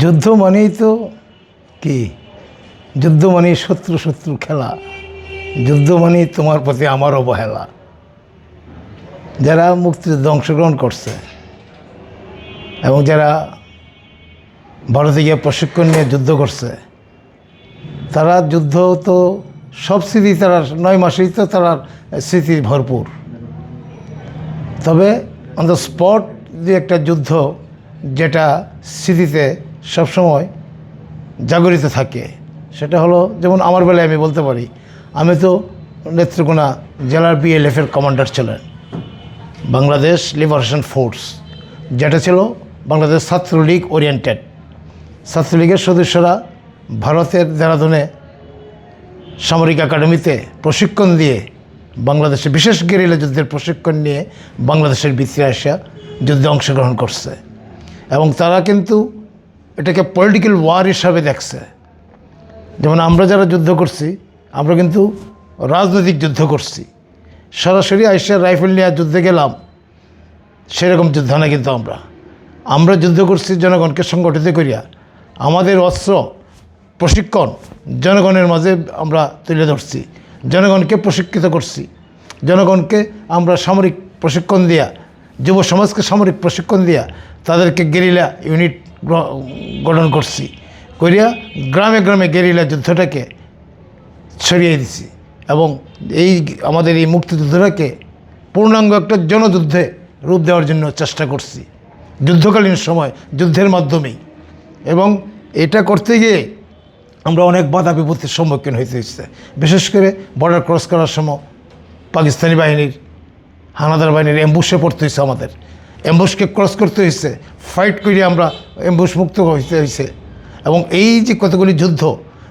যুদ্ধ মানেই তো কি? যুদ্ধ মানেই শত্রু শত্রু খেলা। যুদ্ধ মানেই তোমার প্রতি আমার অবহেলা। যারা মুক্তিযুদ্ধে অংশগ্রহণ করছে এবং যারা ভারতে গিয়ে প্রশিক্ষণ নিয়ে যুদ্ধ করছে, তারা যুদ্ধ তো সব স্মৃতি তারা নয় মাসেই তো তারা স্মৃতি ভরপুর। তবে অন দ্য স্পট যে একটা যুদ্ধ যেটা স্মৃতিতে সবসময় জাগরিত থাকে। সেটা হলো যেমন আমার বেলায় আমি বলতে পারি, আমি তো নেত্রকোনা জেলার বিএলএফের কমান্ডার ছিলেন। বাংলাদেশ লিবারেশন ফোর্স যেটা ছিল বাংলাদেশ ছাত্রলীগ ওরিয়েন্টেড ছাত্রলীগের সদস্যরা ভারতের দেরাদুনে সামরিক একাডেমিতে প্রশিক্ষণ দিয়ে বাংলাদেশে বিশেষ গেরিলা যুদ্ধের প্রশিক্ষণ নিয়ে বাংলাদেশের ভিতরে আসা যুদ্ধে অংশগ্রহণ করছে। এবং তারা কিন্তু এটাকে পলিটিক্যাল ওয়ার হিসাবে দেখছে। যেমন আমরা যারা যুদ্ধ করছি, আমরা কিন্তু রাজনৈতিক যুদ্ধ করছি। সরাসরি আইসার রাইফেল নিয়ে যুদ্ধে গেলাম, সেরকম যুদ্ধ না কিন্তু আমরা। আমরা যুদ্ধ করছি জনগণকে সংগঠিত করিয়া। আমাদের অস্ত্র, প্রশিক্ষণ জনগণের মাঝে আমরা তুলে ধরছি। জনগণকে প্রশিক্ষিত করছি। জনগণকে আমরা সামরিক প্রশিক্ষণ দিয়া, যুব সমাজকে সামরিক প্রশিক্ষণ দিয়া তাদেরকে গেরিলা ইউনিট গঠন করছি। করিয়া গ্রামে গ্রামে গেরিলা যুদ্ধটাকে ছড়িয়ে দিছি এবং এই আমাদের এই মুক্তিযুদ্ধটাকে পূর্ণাঙ্গ একটা জনযুদ্ধে রূপ দেওয়ার জন্য চেষ্টা করছি। যুদ্ধকালীন সময়, যুদ্ধের মাধ্যমেই। এবং এটা করতে গিয়ে আমরা অনেক বাধা বিপত্তির সম্মুখীন হইতে হচ্ছে বিশেষ করে বর্ডার ক্রস করার সময় পাকিস্তানি বাহিনীর, হানাদার বাহিনীর অ্যাম্বুসে পড়তে হয়েছে আমাদের। অ্যাম্বুসকে ক্রস করতে হয়েছে ফাইট করে আমরা অ্যাম্বুস মুক্ত হইতে হয়েছে এবং এই যে কতগুলি যুদ্ধ,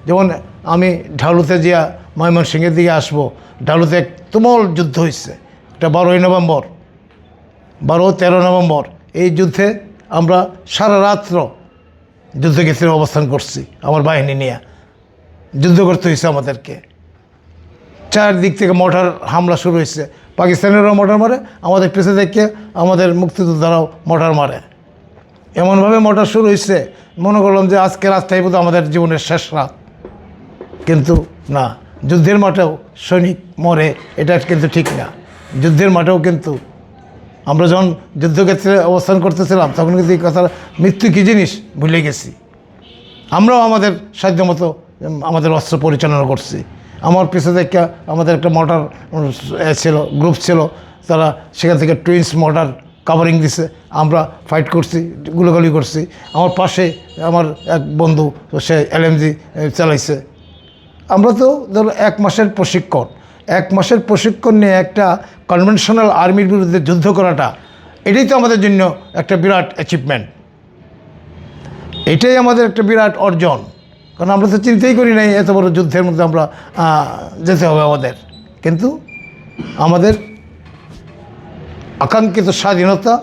যেমন আমি ঢালুতে দিয়া ময়মনসিংহের দিকে আসব, ঢালুতে এক তুমল যুদ্ধ হয়েছে এটা বারোই নভেম্বর, বারো, তেরো নভেম্বর, এই যুদ্ধে আমরা সারা রাত্র যুদ্ধক্ষেত্রে অবস্থান করছি, আমার বাহিনী নিয়ে। যুদ্ধ করতে হয়েছে আমাদেরকে। চারদিক থেকে মোটর হামলা শুরু হয়েছে। পাকিস্তানেরও মোটর মারে, আমাদের পেছে থেকে আমাদের মুক্তিযোদ্ধারাও মোটর মারে। এমনভাবে মোটর শুরু হয়েছে, মনে করলাম যে আজকে রাস্তায় বোধ আমাদের জীবনের শেষ রাত। কিন্তু না, যুদ্ধের মাঠেও সৈনিক মরে, এটা কিন্তু ঠিক না। যুদ্ধের মাঠেও কিন্তু আমরা যখন যুদ্ধক্ষেত্রে অবস্থান করতেছিলাম, তখন কিন্তু এই কথা মৃত্যু কী জিনিস ভুলে গেছি। আমরাও আমাদের সাধ্যমতো আমাদের অস্ত্র পরিচালনা করছি। আমার পিছনে থেকে আমাদের একটা মোটর ছিল গ্রুপ ছিল, তারা সেখান থেকে টুইন্স মোটর কাভারিং দিছে। আমরা ফাইট করছি, গুলোগুলি করছি। আমার পাশে আমার এক বন্ধু সে এলএমজি চালাইছে। আমরা তো ধরো এক মাসের প্রশিক্ষণ। এক মাসের প্রশিক্ষণ নিয়ে একটা কনভেনশনাল আর্মির বিরুদ্ধে যুদ্ধ করাটা, এটাই তো আমাদের জন্য একটা বিরাট অ্যাচিভমেন্ট এটাই আমাদের একটা বিরাট অর্জন। কারণ আমরা তো চিন্তাই করি নাই, এত বড় যুদ্ধের মধ্যে আমরা যেতে হবে আমাদের। কিন্তু আমাদের আকাঙ্ক্ষিত স্বাধীনতা,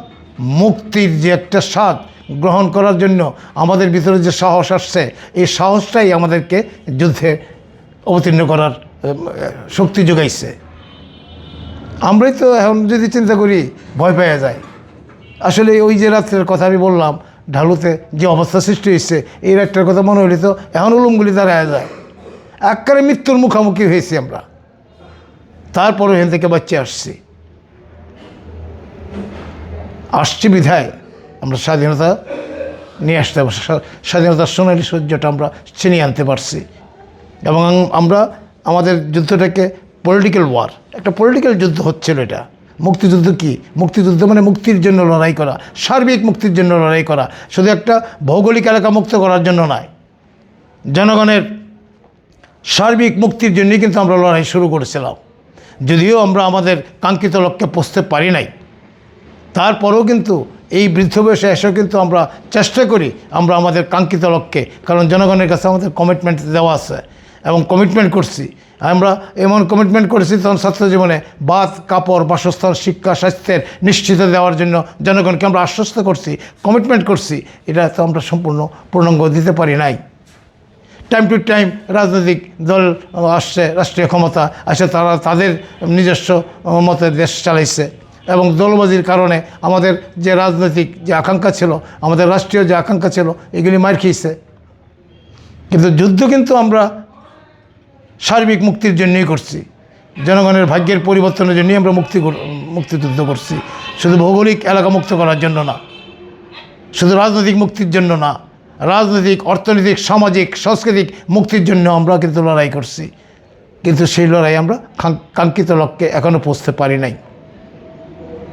মুক্তির যে একটা স্বাদ গ্রহণ করার জন্য আমাদের ভিতরে যে সাহস আসছে, এই সাহসটাই আমাদেরকে যুদ্ধে অবতীর্ণ করার শক্তি যোগাইছে। আমরাই তো এখন যদি চিন্তা করি, ভয় পেয়ে যায় আসলে ওই যে রাত্রের কথা আমি বললাম ঢালুতে যে অবস্থা সৃষ্টি হয়েছে, এই রাতটার কথা মনে হলে তো এখন উলুমগুলি দাঁড়ায় যায়। একবারে মৃত্যুর মুখোমুখি হয়েছি আমরা। তারপরে এখান থেকে বাচ্চা আসছি। আসছি বিধায় আমরা স্বাধীনতা নিয়ে আসতে পারছি স্বা- স্বাধীনতার সোনালি সূর্যটা আমরা ছিনিয়ে আনতে পারছি। এবং আমরা আমাদের যুদ্ধটাকে পলিটিক্যাল ওয়ার একটা পলিটিক্যাল যুদ্ধ হচ্ছিল এটা। মুক্তিযুদ্ধ কি? মুক্তিযুদ্ধ মানে মুক্তির জন্য লড়াই করা। সার্বিক মুক্তির জন্য লড়াই করা। শুধু একটা ভৌগোলিক এলাকা মুক্ত করার জন্য নয়। জনগণের সার্বিক মুক্তির জন্যই কিন্তু আমরা লড়াই শুরু করেছিলাম। যদিও আমরা আমাদের কাঙ্ক্ষিত লক্ষ্যে পৌঁছতে পারি নাই। তারপরেও কিন্তু এই বৃদ্ধ বয়সে এসেও কিন্তু আমরা চেষ্টা করি আমরা আমাদের কাঙ্ক্ষিত লক্ষ্যে। কারণ জনগণের কাছে আমাদের কমিটমেন্ট দেওয়া আছে। এবং কমিটমেন্ট করছি। আমরা এমন কমিটমেন্ট করেছি তখন ছাত্র জীবনে বাত, কাপড়, বাসস্থান, শিক্ষা, স্বাস্থ্যের নিশ্চিত দেওয়ার জন্য জনগণকে আমরা আশ্বস্ত করছি কমিটমেন্ট করছি। এটা তো আমরা সম্পূর্ণ পূর্ণাঙ্গ দিতে পারি নাই। টাইম টু টাইম রাজনৈতিক দল আসছে, রাষ্ট্রীয় ক্ষমতা আসে তারা তাদের নিজস্ব মতে দেশ চালাইছে। এবং দলবাজির কারণে আমাদের যে রাজনৈতিক যে আকাঙ্ক্ষা ছিল, আমাদের রাষ্ট্রীয় যে আকাঙ্ক্ষা ছিল, এগুলি মার খেয়েছে। কিন্তু যুদ্ধ কিন্তু আমরা সার্বিক মুক্তির জন্যই করছি। জনগণের ভাগ্যের পরিবর্তনের জন্যই আমরা মুক্তি মুক্তিযুদ্ধ করছি। শুধু ভৌগোলিক এলাকা মুক্ত করার জন্য না, শুধু রাজনৈতিক মুক্তির জন্য না, রাজনৈতিক, অর্থনৈতিক, সামাজিক, সাংস্কৃতিক মুক্তির জন্য আমরা কিন্তু লড়াই করছি। কিন্তু সেই লড়াই আমরা কাঙ্ক্ষিত লক্ষ্যে এখনও পৌঁছতে পারি নাই।